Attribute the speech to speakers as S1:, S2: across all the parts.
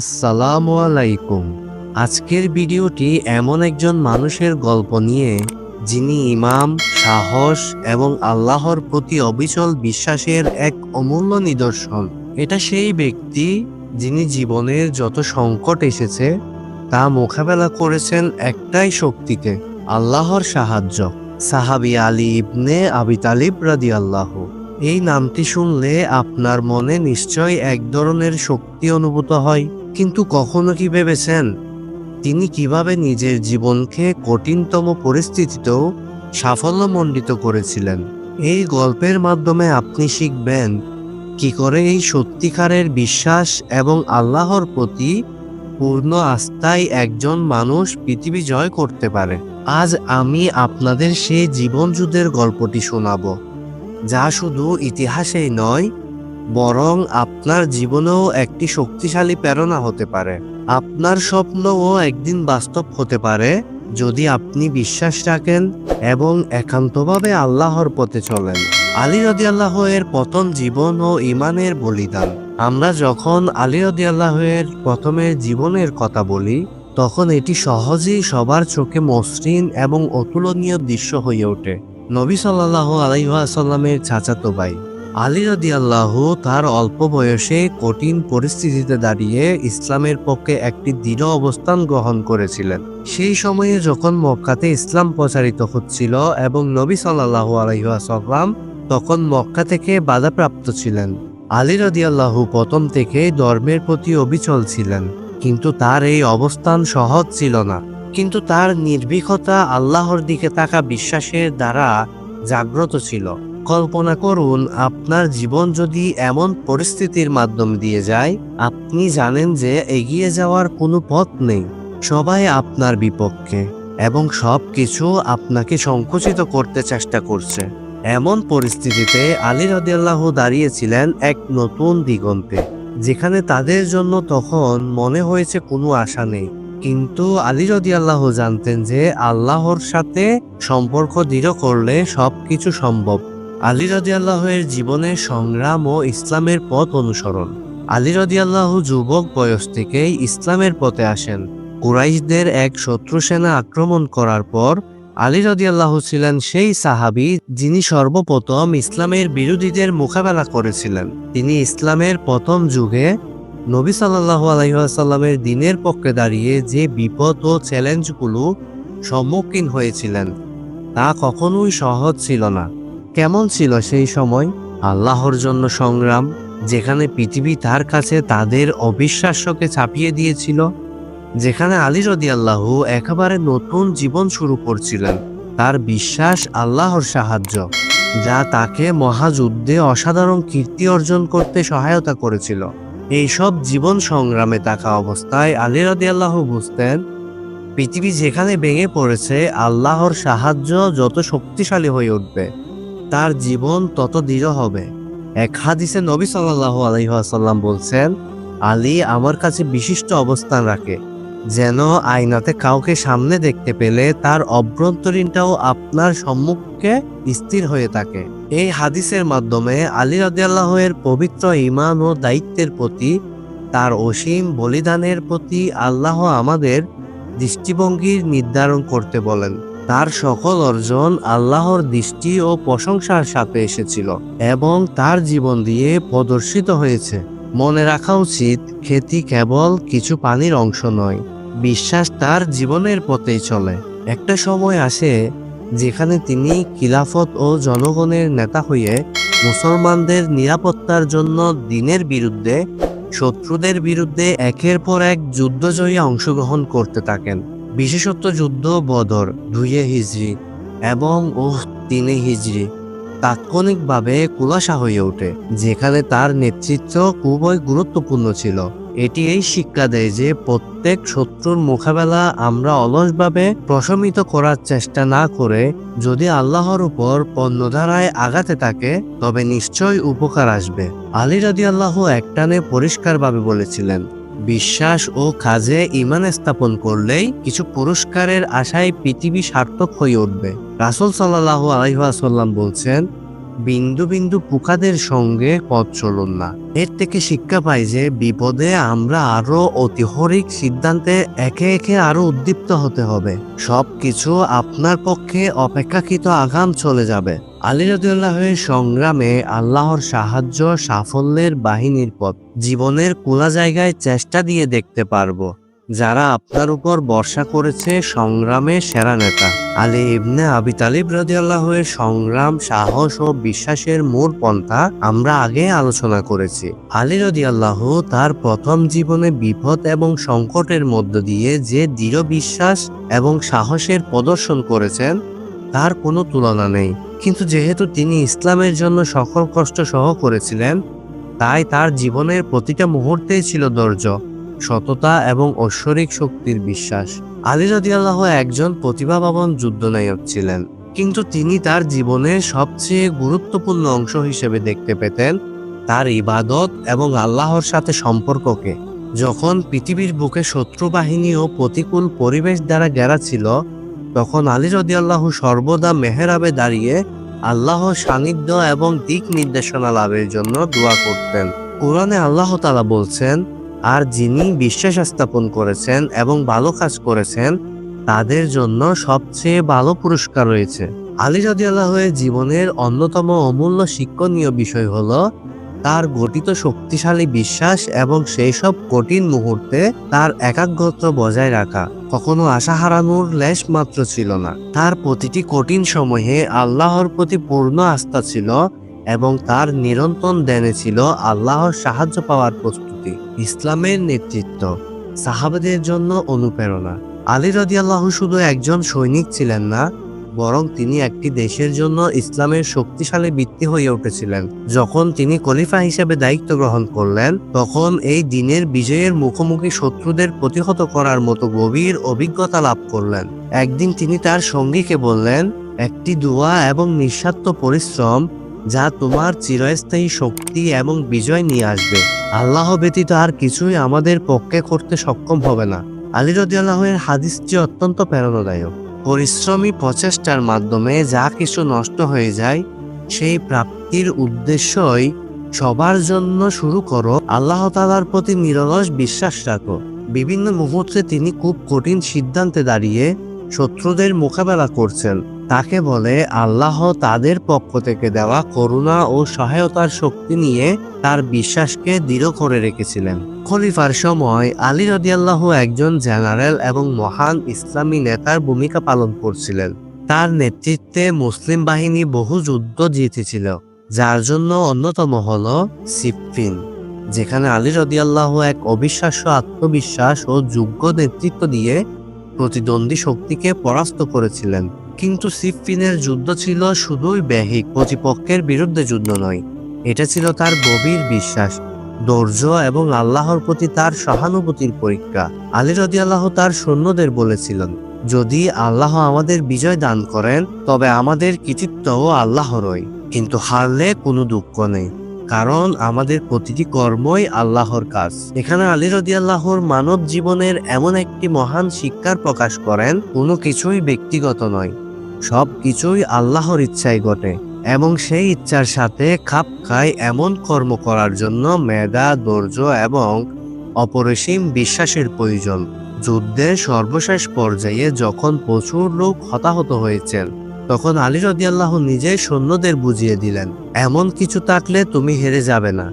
S1: আসসালামু আলাইকুম। আজকের ভিডিওটি এমন একজন মানুষের গল্প নিয়ে, যিনি ইমাম, সাহস এবং আল্লাহর প্রতি অবিচল বিশ্বাসের এক অমূল্য নিদর্শন। এটা সেই ব্যক্তি যিনি জীবনের যত সংকট এসেছে, তা মোকাবেলা করেছেন একটাই শক্তিতে, আল্লাহর সাহায্য। সাহাবি আলী ইবনে আবি তালিব রাদি আল্লাহ এই নামটি শুনলে আপনার মনে নিশ্চয় এক ধরনের শক্তি অনুভূত হয়। কিন্তু কখনো কি ভেবেছেন, তিনি কীভাবে নিজের জীবনকে কঠিনতম পরিস্থিতিতেও সাফল্যমণ্ডিত করেছিলেন? এই গল্পের মাধ্যমে আপনি শিখবেন, কি করে এই সত্যিকারের বিশ্বাস এবং আল্লাহর প্রতি পূর্ণ আস্থায় একজন মানুষ পৃথিবী জয় করতে পারে। আজ আমি আপনাদের সেই জীবনযুদ্ধের গল্পটি শোনাব, যা শুধু ইতিহাসেই নয় বরং আপনার জীবনেও একটি শক্তিশালী প্রেরণা হতে পারে। আপনার স্বপ্নও একদিন বাস্তব হতে পারে যদি আপনি বিশ্বাস রাখেন এবং একান্তভাবে আল্লাহর পথে চলেন। আলী রদি এর প্রথম জীবন ও ইমানের বলিদান। আমরা যখন আলী রদি এর প্রথমের জীবনের কথা বলি, তখন এটি সহজেই সবার চোখে মসৃণ এবং অতুলনীয় দৃশ্য হয়ে ওঠে। নবী সাল্লাহ আলাইসাল্লামের চাচাতো ভাই। আলী রদি তার অল্প বয়সে কঠিন পরিস্থিতিতে দাঁড়িয়ে ইসলামের পক্ষে একটি দৃঢ় অবস্থান গ্রহণ করেছিলেন। সেই সময়ে যখন মক্কাতে ইসলাম প্রচারিত হচ্ছিল এবং নবী সাল্লাহ আলাইসাল্লাম তখন মক্কা থেকে বাধাপ্রাপ্ত ছিলেন। আলী রদি আল্লাহ প্রথম থেকে ধর্মের প্রতি অবিচল ছিলেন, কিন্তু তার এই অবস্থান সহজ ছিল না। কিন্তু তার নির্ভীকতা আল্লাহর দিকে থাকা বিশ্বাসের দ্বারা জাগ্রত ছিল। কল্পনা করুন, আপনার জীবন যদি এমন পরিস্থিতির মাধ্যম দিয়ে যায়, আপনি জানেন যে এগিয়ে যাওয়ার কোনো পথ নেই। সবাই আপনার বিপক্ষে এবং সব কিছু আপনাকে সংকুচিত করতে চেষ্টা করছে। এমন পরিস্থিতিতে আলী রদিয়াল্লাহ দাঁড়িয়েছিলেন এক নতুন দিগন্তে, যেখানে তাদের জন্য তখন মনে হয়েছে কোনো আশা নেই। কিন্তু আলী রদি আল্লাহ জানতেন যে আল্লাহর সাথে সম্পর্ক দৃঢ় করলে সব কিছু সম্ভব। আলী রদি আল্লাহের জীবনের সংগ্রাম ও ইসলামের পথ অনুসরণ। আলী রদি আল্লাহ যুবক বয়স থেকেই ইসলামের পথে আসেন। কুরাইশদের এক শত্রু সেনা আক্রমণ করার পর আলী রদি আল্লাহ ছিলেন সেই সাহাবি যিনি সর্বপ্রথম ইসলামের বিরোধীদের মোকাবেলা করেছিলেন। তিনি ইসলামের প্রথম যুগে নবী সাল্লাহ আলহিহাসাল্লামের দিনের পক্ষে দাঁড়িয়ে যে বিপদ ও চ্যালেঞ্জগুলো সম্মুখীন হয়েছিলেন, তা কখনোই সহজ ছিল না। কেমন ছিল সেই সময়? আল্লাহর জন্য সংগ্রাম, যেখানে পৃথিবী তার কাছে তাদের অবিশ্বাস্যকে ছাপিয়ে দিয়েছিল, যেখানে আলী রদি আল্লাহ একেবারে নতুন জীবন শুরু করছিলেন, তার বিশ্বাস আল্লাহর সাহায্য, যা তাকে মহাযুদ্ধে অসাধারণ কীর্তি অর্জন করতে সহায়তা করেছিল। এইসব জীবন সংগ্রামে থাকা অবস্থায় আলী রদি আল্লাহ বুঝতেন, পৃথিবী যেখানে ভেঙে পড়েছে, আল্লাহর সাহায্য যত শক্তিশালী হয়ে উঠবে। তার জীবন তত দৃঢ় হবে। এক হাদিসে নবী সাল্লাহ আলহিহাসাল্লাম বলছেন, আলী আমার কাছে বিশিষ্ট অবস্থান রাখে, যেন আয়নাতে কাউকে সামনে দেখতে পেলে তার অভ্যন্তরীণটাও আপনার সম্মুখে স্থির হয়ে থাকে। এই হাদিসের মাধ্যমে আলী রাদিয়াল্লাহের পবিত্র ইমান ও দায়িত্বের প্রতি, তার অসীম বলিদানের প্রতি আল্লাহ আমাদের দৃষ্টিভঙ্গির নির্ধারণ করতে বলেন। তার সকল অর্জন আল্লাহর দৃষ্টি ও প্রশংসার সাথে এসেছিল এবং তার জীবন দিয়ে প্রদর্শিত হয়েছে। মনে রাখা উচিত, খেতি কেবল কিছু পানির অংশ নয়, বিশ্বাস তার জীবনের পথেই চলে। একটা সময় আসে যেখানে তিনি খিলাফত ও জনগণের নেতা হয়ে মুসলমানদের নিরাপত্তার জন্য দিনের বিরুদ্ধে, শত্রুদের বিরুদ্ধে একের পর এক যুদ্ধজয়ী অংশগ্রহণ করতে থাকেন। বিশেষত যুদ্ধ, বদর, দুইয়ে হিজড়ি এবং ও তিনে হিজড়ি তাৎক্ষণিকভাবে কুলাসা হয়ে ওঠে, যেখানে তার নেতৃত্ব খুবই গুরুত্বপূর্ণ ছিল। এটি এই শিক্ষা দেয় যে প্রত্যেক শত্রুর মোকাবেলা আমরা অলসভাবে প্রশমিত করার চেষ্টা না করে যদি আল্লাহর উপর পণ্যধারায় আগাতে থাকে, তবে নিশ্চয় উপকার আসবে। আলী রাদি আল্লাহ একটানে পরিষ্কারভাবে বলেছিলেন বিশ্বাস ও কাজে ইমান স্থাপন করলেই কিছু পুরস্কারের আশায় পৃথিবী সার্থক হয়ে উঠবে। রাসুল সাল্লাহ আলহাসাল্লাম বলছেন, বিন্দু বিন্দু পোকাদের সঙ্গে পথ চলুন না। এর থেকে শিক্ষা পাই যে বিপদে আমরা আরও অতিহরিক সিদ্ধান্তে একে একে আরও উদ্দীপ্ত হতে হবে। সবকিছু আপনার পক্ষে অপেক্ষাকৃত আগাম চলে যাবে। আলী রদিউল্লাহের সংগ্রামে আল্লাহর সাহায্য সাফল্যের বাহিনীর পথ জীবনের কোলা জায়গায় চেষ্টা দিয়ে দেখতে পারব। যারা আপনার উপর বর্ষা করেছে সংগ্রামে সেরা নেতা। আলী ইবনে আবি তালিব রাদিয়াল্লাহের সংগ্রাম, সাহস ও বিশ্বাসের মূল পন্থা আমরা আগে আলোচনা করেছি। আলী রাদিয়াল্লাহ তার প্রথম জীবনে বিপদ এবং সংকটের মধ্য দিয়ে যে দৃঢ় বিশ্বাস এবং সাহসের প্রদর্শন করেছেন, তার কোনো তুলনা নেই। কিন্তু যেহেতু তিনি ইসলামের জন্য সকল কষ্ট সহ করেছিলেন, তাই তার জীবনের প্রতিটা মুহূর্তেই ছিল ধৈর্য, সততা এবং ঐশ্বরিক শক্তির বিশ্বাস। আলী রাদিয়াল্লাহ একজন প্রতিভাবান যুদ্ধনায়ক ছিলেন, কিন্তু তিনি তার জীবনের সবচেয়ে গুরুত্বপূর্ণ অংশ হিসেবে দেখতে পেতেন তার ইবাদত এবং আল্লাহর সাথে সম্পর্ককে। যখন পৃথিবীর বুকে শত্রু বাহিনী ও প্রতিকূল পরিবেশ দ্বারা ঘেরা ছিল তখন আলী রদিয়াল্লাহু সর্বদা মেহেরাবে দাঁড়িয়ে আল্লাহর সান্নিধ্য এবং দিক নির্দেশনা লাভের জন্য দোয়া করতেন। কোরআনে আল্লাহ তালা বলছেন, আর যিনি বিশ্বাস স্থাপন করেছেন এবং ভালো কাজ করেছেন, তাদের জন্য সবচেয়ে ভালো পুরস্কার রয়েছে। আলী রদিয়াল্লাহের জীবনের অন্যতম অমূল্য শিক্ষণীয় বিষয় হলো তার গঠিত শক্তিশালী বিশ্বাস এবং সেই সব কঠিন মুহূর্তে তার একাগ্রতা বজায় রাখা কখনো আশা হারানোর লেশ মাত্র ছিল না। তার প্রতিটি কঠিন সময়ে আল্লাহর প্রতি পূর্ণ আস্থা ছিল এবং তার নিরন্তর দেনে ছিল আল্লাহর সাহায্য পাওয়ার প্রস্তুতি। ইসলামের নেতৃত্ব, সাহাবাদের জন্য অনুপ্রেরণা। আলী রদিয়াল্লাহ শুধু একজন সৈনিক ছিলেন না বরং তিনি একটি দেশের জন্য ইসলামের শক্তিশালী ভিত্তি হয়ে উঠেছিলেন। যখন তিনি খলিফা হিসেবে দায়িত্ব গ্রহণ করলেন, তখন এই দিনের বিজয়ের মুখোমুখি শত্রুদের প্রতিহত করার মতো গভীর অভিজ্ঞতা লাভ করলেন। একদিন তিনি তার সঙ্গীকে বললেন, একটি দোয়া এবং নিঃস্বার্থ পরিশ্রম যা তোমার চিরস্থায়ী শক্তি এবং বিজয় নিয়ে আসবে। আল্লাহ ব্যতীত আর কিছুই আমাদের পক্ষে করতে সক্ষম হবে না। আলী রদিয়াল্লাহের হাদিসটি অত্যন্ত প্রেরণাদায়ক। পরিশ্রমী প্রচেষ্টার মাধ্যমে যা কিছু নষ্ট হয়ে যায়, সেই প্রাপ্তির উদ্দেশ্যই সবার জন্য শুরু করো। আল্লাহ তালার প্রতি নিরলস বিশ্বাস রাখো। বিভিন্ন মুহূর্তে তিনি খুব কঠিন সিদ্ধান্তে দাঁড়িয়ে শত্রুদের মোকাবেলা করছেন। তাকে বলে, আল্লাহ তাদের পক্ষ থেকে দেওয়া করুণা ও সহায়তার শক্তি নিয়ে তার বিশ্বাসকে দৃঢ় করে রেখেছিলেন। খলিফার সময় আলী রদিয়াল্লাহ একজন জেনারেল এবং মহান ইসলামী নেতার ভূমিকা পালন করছিলেন। তার নেতৃত্বে মুসলিম বাহিনী বহু যুদ্ধ জিতেছিল, যার জন্য অন্যতম হল সিফিন যেখানে আলী রদিয়াল্লাহ এক অবিশ্বাস্য আত্মবিশ্বাস ও যোগ্য নেতৃত্ব দিয়ে প্রতিদ্বন্দ্বী শক্তিকে পরাস্ত করেছিলেন। কিন্তু সিফিনের যুদ্ধ ছিল শুধুই ব্যাহিক, প্রতিপক্ষের বিরুদ্ধে যুদ্ধ নয়। এটা ছিল তার গভীর বিশ্বাস, ধৈর্য এবং আল্লাহর প্রতি তার সহানুভূতির পরীক্ষা। আলী রদি আল্লাহ তার সৈন্যদের বলেছিলেন, যদি আল্লাহ আমাদের বিজয় দান করেন, তবে আমাদের কৃতিত্বও আল্লাহরই। কিন্তু হারলে কোনো দুঃখ নেই, কারণ আমাদের প্রতিটি কর্মই আল্লাহর কাজ। এখানে আলী রদি আল্লাহর মানব জীবনের এমন একটি মহান শিক্ষার প্রকাশ করেন, কোনো কিছুই ব্যক্তিগত নয়। সব কিছুই আল্লাহর ইচ্ছায় ঘটে এবং সেই ইচ্ছার সাথে খাপ খায় এমন কর্ম করার জন্য মেধা, ধৈর্য এবং অপরিসীম বিশ্বাসের প্রয়োজন। যুদ্ধের সর্বশেষ পর্যায়ে যখন প্রচুর লোক হতাহত হয়েছেন, তখন আলী রদিয়াল্লাহ নিজে সৈন্যদের বুঝিয়ে দিলেন, এমন কিছু থাকলে তুমি হেরে যাবে না।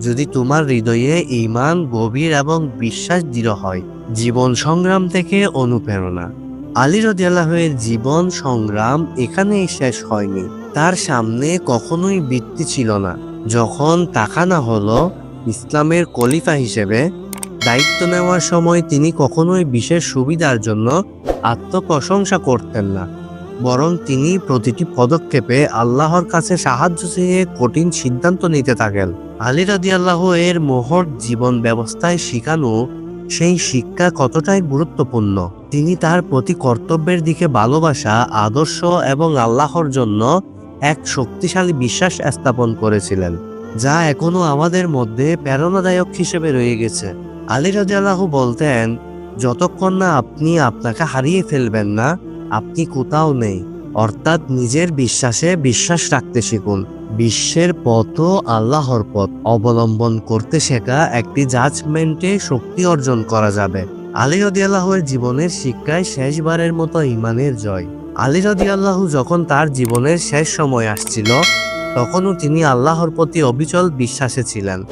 S1: যদি তোমার হৃদয়ে ইমান গভীর এবং বিশ্বাস দৃঢ় হয়, জীবন সংগ্রাম থেকে অনুপ্রেরণা। আলী রদিয়াল্লাহের জীবন সংগ্রাম এখানেই শেষ হয়নি। তার সামনে কখনোই বৃত্তি ছিল না। যখন তাকানা হলো ইসলামের কলিফা হিসেবে, দায়িত্ব নেওয়ার সময় তিনি কখনোই বিশেষ সুবিধার জন্য আত্মপ্রশংসা করতেন না। বরং তিনি প্রতিটি পদক্ষেপে আল্লাহর কাছে সাহায্য চেয়ে কঠিন সিদ্ধান্ত নিতে থাকেন। আলী রাদিয়াল্লাহ এর মোহর জীবন ব্যবস্থায় শিখানো সেই শিক্ষা কতটাই গুরুত্বপূর্ণ? তিনি তার প্রতি কর্তব্যের দিকে ভালোবাসা, আদর্শ এবং আল্লাহর জন্য এক শক্তিশালী বিশ্বাস স্থাপন করেছিলেন, যা এখনও আমাদের মধ্যে প্রেরণাদায়ক হিসেবে রয়ে গেছে। আলী রাজিয়াল্লাহু বলতেন, যতক্ষণ না আপনি আপনাকে হারিয়ে ফেলবেন না, আপনি কোথাও নেই। অর্থাৎ নিজের বিশ্বাসে বিশ্বাস রাখতে শিখুন। বিশ্বের পথও আল্লাহর পথ অবলম্বন করতে শেখা একটি জাজমেন্টে শক্তি অর্জন করা যাবে। আলী রদি আল্লাহের জীবনের শিক্ষায় শেষবারের মতো ইমানের জয়। আলী রদি আল্লাহ যখন তার জীবনের শেষ সময় আসছিল, তখনও তিনি আল্লাহর প্রতি অবিচল বিশ্বাসে ছিলেন।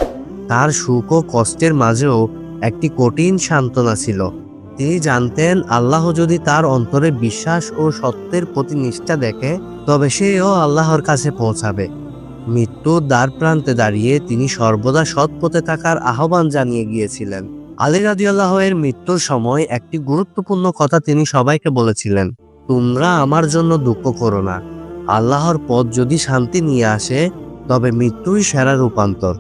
S1: তার সুখ ও কষ্টের মাঝেও একটি কঠিন সান্ত্বনা ছিল। তিনি জানতেন, আল্লাহ যদি তার অন্তরে বিশ্বাস ও সত্যের প্রতি নিষ্ঠা দেখে, তবে সেও আল্লাহর কাছে পৌঁছাবে। মৃত্যুর দ্বার প্রান্তে দাঁড়িয়ে তিনি সর্বদা সৎ পথে থাকার আহ্বান জানিয়ে গিয়েছিলেন। আলী রাদিয়াল্লাহের মৃত্যুর সময় একটি গুরুত্বপূর্ণ কথা তিনি সবাইকে বলেছিলেন, তোমরা আমার জন্য দুঃখ করো না। আল্লাহর পথ যদি শান্তি নিয়ে আসে, তবে মৃত্যুই সেরা রূপান্তর।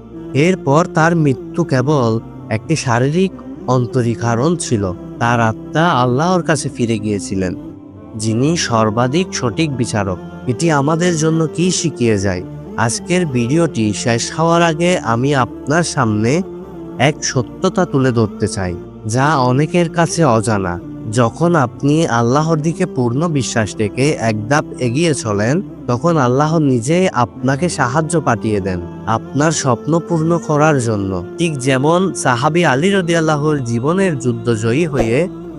S1: এরপর তার মৃত্যু কেবল একটি শারীরিক অন্তরীকরণ ছিল। তার আত্মা আল্লাহর কাছে ফিরে গিয়েছিলেন, যিনি সর্বাধিক সঠিক বিচারক। এটি আমাদের জন্য কি শিখিয়ে যায়? আজকের ভিডিওটি শেষ হওয়ার আগে আমি আপনার সামনে এক সত্যতা তুলে ধরতে চাই, যা অনেকের কাছে অজানা। যখন আপনি আল্লাহর দিকে পূর্ণ বিশ্বাস রেখে এক ধাপ এগিয়ে চলেন, তখন আল্লাহ নিজেই আপনাকে সাহায্য পাঠিয়ে দেন আপনার স্বপ্ন পূর্ণ করার জন্য। ঠিক যেমন সাহাবি আলী রদি আল্লাহর জীবনের যুদ্ধ জয়ী হয়ে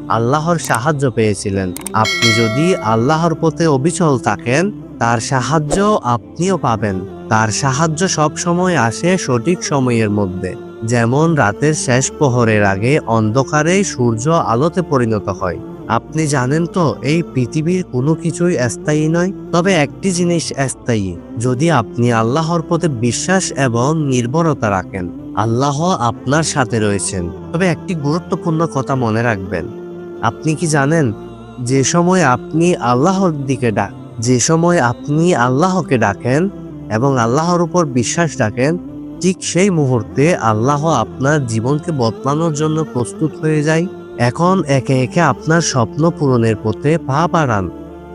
S1: আল্লাহর সাহায্য পেয়েছিলেন। আপনি যদি আল্লাহর পথে অবিচল থাকেন তার সাহায্য আপনিও পাবেন। তার সাহায্য সব সময় আসে সঠিক সময়ের মধ্যে। যেমন রাতের শেষ প্রহরের আগে অন্ধকারে সূর্য আলোতে পরিণত হয়। আপনি জানেন তো, এই পৃথিবীর কোনো কিছুই স্থায়ী নয়, তবে একটি জিনিস স্থায়ী, যদি আপনি আল্লাহর পথে বিশ্বাস এবং নির্ভরতা রাখেন। আল্লাহ আপনার সাথে রয়েছেন। তবে একটি গুরুত্বপূর্ণ কথা মনে রাখবেন। আপনি কি জানেন, যে সময় আপনি আল্লাহর দিকে ডাক যে সময় আপনি আল্লাহকে ডাকেন এবং আল্লাহর উপর বিশ্বাস রাখেন, ঠিক সেই মুহূর্তে আল্লাহ আপনার জীবনকে বদলানোর জন্য প্রস্তুত হয়ে যায়। এখন একে একে আপনার স্বপ্ন পূরণের পথে পা বাড়ান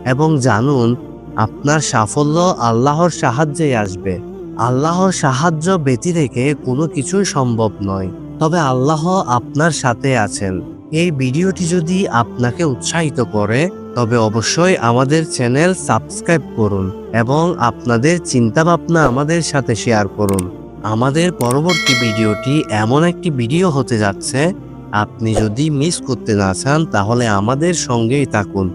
S1: এবং জানুন, আপনার সাফল্য আল্লাহর সাহায্যেই আসবে। আল্লাহর সাহায্য ব্যতি রেখে কোনো কিছুই সম্ভব নয়। তবে আল্লাহ আপনার সাথে আছেন। এই ভিডিওটি যদি আপনাকে উৎসাহিত করে তবে অবশ্যই আমাদের চ্যানেল সাবস্ক্রাইব করুন এবং আপনাদের চিন্তাভাবনা আমাদের সাথে শেয়ার করুন। আমাদের পরবর্তী ভিডিওটি এমন একটি ভিডিও হতে যাচ্ছে, আপনি যদি মিস করতে না চান তাহলে আমাদের সঙ্গেই থাকুন।